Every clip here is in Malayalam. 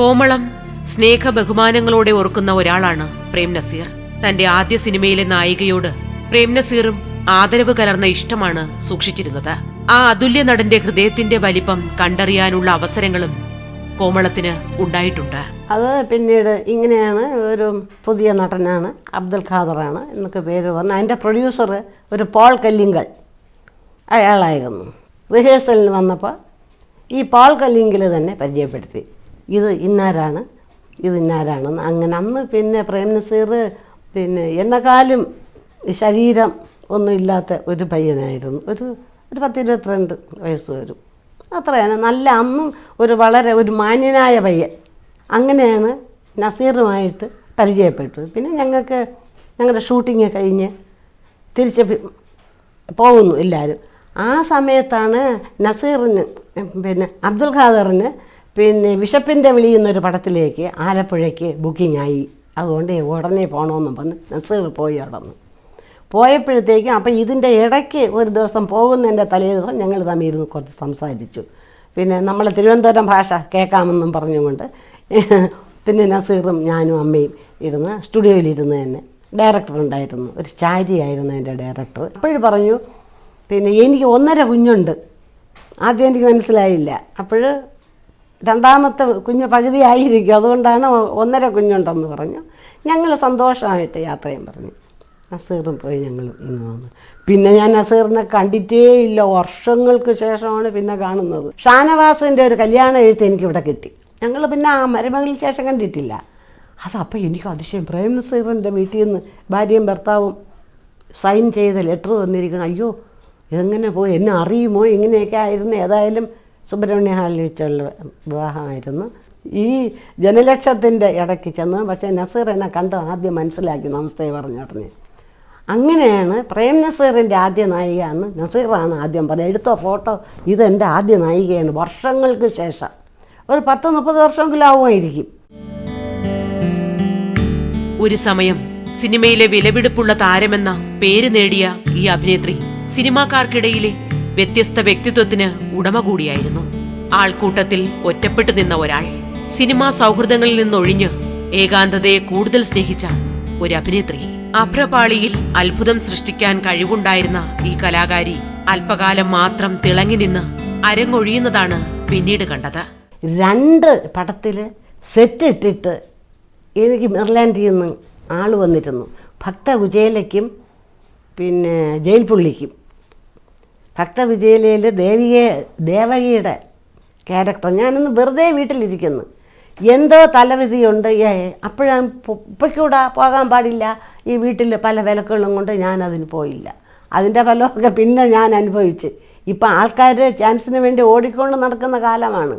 കോമളം സ്നേഹ ബഹുമാനങ്ങളോടെ ഓർക്കുന്ന ഒരാളാണ് പ്രേം നസീർ തന്റെ ആദ്യ സിനിമയിലെ നായികയോട് പ്രേം നസീറും ആദരവ് കലർന്ന ഇഷ്ടമാണ് സൂക്ഷിച്ചിരുന്നത്. ആ അതുല്യ നടന്റെ ഹൃദയത്തിന്റെ വലിപ്പം കണ്ടറിയാനുള്ള അവസരങ്ങളും കോമളത്തിന് ഉണ്ടായിട്ടുണ്ട്. അത് പിന്നീട് ഇങ്ങനെയാണ് ഒരു പുതിയ നടനാണ് അബ്ദുൽ ഖാദറാണ് എന്നൊക്കെ പേര് വന്ന് അതിന്റെ പ്രൊഡ്യൂസർ ഒരു പോൾ കല്ലിങ്കൽ അയാളായിരുന്നു. റിഹേഴ്സലിന് വന്നപ്പോൾ ഈ പോൾ കല്ലിങ്കിൽ തന്നെ പരിചയപ്പെടുത്തി. ഇത് ഇന്നാരാണ്? ഇത് ഇന്നാരാണ്? അങ്ങനെ അന്ന് പിന്നെ പ്രേംനസീർ പിന്നെ കാലം ശരീരം ഒന്നും ഇല്ലാത്ത ഒരു പയ്യനായിരുന്നു. ഒരു ഒരു പത്തിരുപത്തിരണ്ട് വയസ്സ് വരും. അത്രയാണ്. നല്ല അന്നും ഒരു വളരെ ഒരു മാന്യനായ പയ്യൻ. അങ്ങനെയാണ് നസീറുമായിട്ട് പരിചയപ്പെട്ടു പിന്നെ ഞങ്ങൾക്ക് ഞങ്ങളുടെ ഷൂട്ടിങ് കഴിഞ്ഞ് തിരിച്ച് പോകുന്നു എല്ലാവരും. ആ സമയത്താണ് നസീറിന് പിന്നെ അബ്ദുൽ ഖാദറിന് പിന്നെ വിശപ്പിന്റെ വിളിയുന്നൊരു പടത്തിലേക്ക് ആലപ്പുഴയ്ക്ക് ബുക്കിംഗ് ആയി അതുകൊണ്ട് ഉടനെ പോകണമെന്നും പറഞ്ഞ് നസീർ പോയി അടന്നു പോയപ്പോഴത്തേക്കും അപ്പോൾ ഇതിന്റെ ഇടയ്ക്ക് ഒരു ദിവസം പോകുന്നതിന്റെ തലേ ദിവസം ഞങ്ങൾ തമ്മിൽ ഇരുന്ന് കുറച്ച് സംസാരിച്ചു. പിന്നെ നമ്മൾ തിരുവനന്തപുരം ഭാഷ കേൾക്കാമെന്നും പറഞ്ഞുകൊണ്ട് പിന്നെ നസീറും ഞാനും അമ്മയും ഇരുന്ന് സ്റ്റുഡിയോയിലിരുന്ന് തന്നെ ഡയറക്ടർ ഉണ്ടായിരുന്നു. ഒരു ചാരിയായിരുന്നു എന്റെ ഡയറക്ടർ. അപ്പോഴും പറഞ്ഞു പിന്നെ എനിക്ക് ഒന്നര കുഞ്ഞുണ്ട്. ആദ്യം എനിക്ക് മനസ്സിലായില്ല. അപ്പോൾ രണ്ടാമത്തെ കുഞ്ഞ് പകുതിയായിരിക്കും. അതുകൊണ്ടാണ് ഒന്നര കുഞ്ഞുണ്ടെന്ന് പറഞ്ഞു. ഞങ്ങൾ സന്തോഷമായിട്ട് യാത്രയും പറഞ്ഞു. നസീറും പോയി ഞങ്ങൾ പിന്നെ ഞാൻ നസീറിനെ കണ്ടിട്ടേ ഇല്ല വർഷങ്ങൾക്ക് ശേഷമാണ് പിന്നെ കാണുന്നത്. ഷാനവാസിന്റെ ഒരു കല്യാണ എഴുത്ത് എനിക്കിവിടെ കിട്ടി. ഞങ്ങൾ പിന്നെ ആ മരുമകളിൽ ശേഷം കണ്ടിട്ടില്ല. അതപ്പോൾ എനിക്ക് അതിശയം. പ്രേം നസീറിന്റെ വീട്ടിൽ നിന്ന് ഭാര്യയും ഭർത്താവും സൈൻ ചെയ്ത ലെറ്റർ വന്നിരിക്കണം അയ്യോ എങ്ങനെ പോയി? എന്നെ അറിയുമോ? ഇങ്ങനെയൊക്കെ ആയിരുന്നു. ഏതായാലും സുബ്രഹ്മണ്യ ഹാളിൽ വെച്ചുള്ള വിവാഹമായിരുന്നു. ഈ ജനലക്ഷത്തിന്റെ ഇടയ്ക്ക് ചെന്ന് പക്ഷേ നസീർ എന്നെ കണ്ട് ആദ്യം മനസ്സിലാക്കി നമസ്തേ പറഞ്ഞു പറഞ്ഞ് അങ്ങനെയാണ് പ്രേം നസീറിന്റെ ആദ്യ നായിക എന്ന് നസീറാണ് ആദ്യം പറഞ്ഞത്. എടുത്ത ഫോട്ടോ ഇതെന്റെ ആദ്യ നായികയാണ് വർഷങ്ങൾക്ക് ശേഷം. ഒരു പത്ത് മുപ്പത് വർഷമെങ്കിലും ആവുമായിരിക്കും ഒരു സമയം സിനിമയിലെ വിലപിടിപ്പുള്ള താരമെന്ന പേര് നേടിയ ഈ അഭിനേത്രി സിനിമാക്കാർക്കിടയിലെ വ്യത്യസ്ത വ്യക്തിത്വത്തിന് ഉടമ കൂടിയായിരുന്നു. ആൾക്കൂട്ടത്തിൽ ഒറ്റപ്പെട്ടു നിന്ന ഒരാൾ സിനിമാ സൗഹൃദങ്ങളിൽ നിന്നൊഴിഞ്ഞ് ഏകാന്തതയെ കൂടുതൽ സ്നേഹിച്ച ഒരു അഭിനേത്രി. അഭ്രപാളിയിൽ അത്ഭുതം സൃഷ്ടിക്കാൻ കഴിവുണ്ടായിരുന്ന ഈ കലാകാരി അല്പകാലം മാത്രം തിളങ്ങി നിന്ന് അരങ്ങൊഴിയുന്നതാണ് പിന്നീട് കണ്ടത്. രണ്ട് പടത്തിൽ സെറ്റ് ഇട്ടിട്ട് എനിക്ക് മെർലാൻഡിൽ നിന്ന് ആൾ വന്നിരുന്നു. ഭക്ത വിജയലയ്ക്കും പിന്നെ ജയിൽ പുള്ളിക്കും. ഭക്ത വിജയലയിൽ ദേവിയെ ദേവകിയുടെ ക്യാരക്ടർ. ഞാനിന്ന് വെറുതെ വീട്ടിലിരിക്കുന്നു. എന്തോ തലവിധിയുണ്ട്. ഏ അപ്പോഴാണ് ഉപ്പയ്ക്കൂടെ പോകാൻ പാടില്ല. ഈ വീട്ടിൽ പല വിലക്കുകളും കൊണ്ട് ഞാൻ അതിന് പോയില്ല. അതിന്റെ ഫലമൊക്കെ പിന്നെ ഞാൻ അനുഭവിച്ച്. ഇപ്പം ആൾക്കാർ ചാൻസിന് വേണ്ടി ഓടിക്കൊണ്ട് നടക്കുന്ന കാലമാണ്.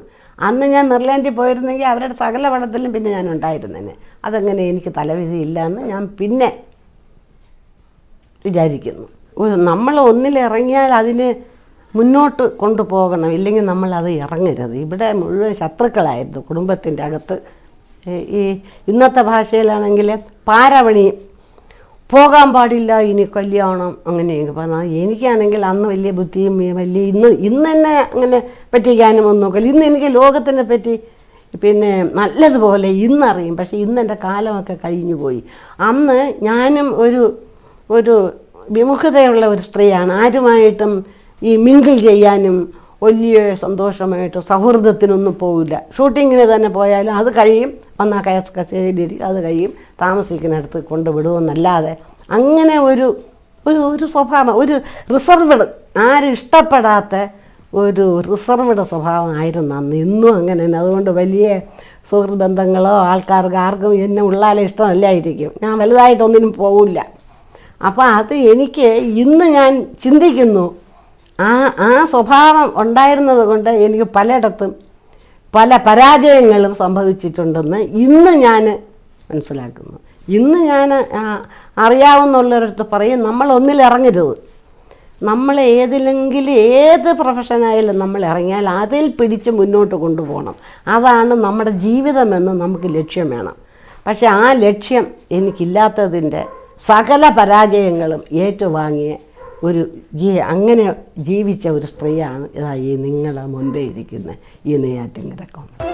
അന്ന് ഞാൻ മെർലാൻഡിൽ പോയിരുന്നെങ്കിൽ അവരുടെ സകല പടത്തിലും പിന്നെ ഞാൻ ഉണ്ടായിരുന്നേനെ. അതങ്ങനെ എനിക്ക് തലവിധി എന്ന് ഞാൻ പിന്നെ വിചാരിക്കുന്നു. നമ്മൾ ഒന്നിലിറങ്ങിയാൽ അതിനെ മുന്നോട്ട് കൊണ്ടുപോകണം. ഇല്ലെങ്കിൽ നമ്മൾ അത് ഇറങ്ങരുത്. ഇവിടെ മുഴുവൻ ശത്രുക്കളായിരുന്നു കുടുംബത്തിന്റെ അകത്ത്. ഈ- ഇന്നത്തെ ഭാഷയിലാണെങ്കിൽ പാരവണി പോകാൻ പാടില്ല ഇനി കല്യാണം അങ്ങനെയൊക്കെ പറഞ്ഞാൽ എനിക്കാണെങ്കിൽ അന്ന് വലിയ ബുദ്ധിയും വലിയ ഇന്ന് ഇന്ന് തന്നെ അങ്ങനെ പറ്റിക്കാനും ഒന്നും നോക്കില്ല. ഇന്ന് എനിക്ക് ലോകത്തിനെ പറ്റി പിന്നെ നല്ലതുപോലെ ഇന്നറിയും. പക്ഷേ ഇന്ന് എന്റെ കാലമൊക്കെ കഴിഞ്ഞു പോയി അന്ന് ഞാനും ഒരു ഒരു വിമുഖതയുള്ള ഒരു സ്ത്രീയാണ്. ആരുമായിട്ടും ഈ മിങ്കിൾ ചെയ്യാനും വലിയ സന്തോഷമായിട്ട് സൗഹൃദത്തിനൊന്നും പോവില്ല. ഷൂട്ടിങ്ങിന് തന്നെ പോയാലും അത് കഴിയും. വന്നാൽ കയസ് കച്ചേരി അത് കഴിയും. താമസിക്കുന്നിടത്ത് കൊണ്ടുവിടുമെന്നല്ലാതെ അങ്ങനെ ഒരു ഒരു ഒരു സ്വഭാവം ഒരു റിസർവ്ഡ് ആരും ഇഷ്ടപ്പെടാത്ത ഒരു റിസർവ്ഡ് സ്വഭാവമായിരുന്നു അന്ന്. ഇന്നും അങ്ങനെ തന്നെ. അതുകൊണ്ട് വലിയ സുഹൃത്ത് ബന്ധങ്ങളോ ആൾക്കാർക്ക് ആർക്കും എന്നെ ഉള്ളാലെ ഇഷ്ടമല്ലായിരിക്കും. ഞാൻ വലുതായിട്ടൊന്നിനും പോവില്ല. അപ്പോൾ അത് എനിക്ക് ഇന്ന് ഞാൻ ചിന്തിക്കുന്നു. ആ ആ സ്വഭാവം ഉണ്ടായിരുന്നത് കൊണ്ട് എനിക്ക് പലയിടത്തും പല പരാജയങ്ങളും സംഭവിച്ചിട്ടുണ്ടെന്ന് ഇന്ന് ഞാൻ മനസ്സിലാക്കുന്നു. ഇന്ന് ഞാൻ അറിയാവുന്നുള്ളവരടുത്ത് പറയും നമ്മൾ ഒന്നിലിറങ്ങരുത്. നമ്മൾ ഏതിലെങ്കിലും ഏത് പ്രൊഫഷനായാലും നമ്മൾ ഇറങ്ങിയാൽ അതിൽ പിടിച്ച് മുന്നോട്ട് കൊണ്ടുപോകണം. അതാണ് നമ്മുടെ ജീവിതമെന്ന് നമുക്ക് ലക്ഷ്യം വേണം. പക്ഷേ ആ ലക്ഷ്യം എനിക്കില്ലാത്തതിന്റെ സകല പരാജയങ്ങളും ഏറ്റുവാങ്ങിയ ഒരു ജീ അങ്ങനെ ജീവിച്ച ഒരു സ്ത്രീയാണ് ഇതായി നിങ്ങളെ മുൻപേ ഇരിക്കുന്ന ഈ നെയ്യാറ്റിൻ കോമഡി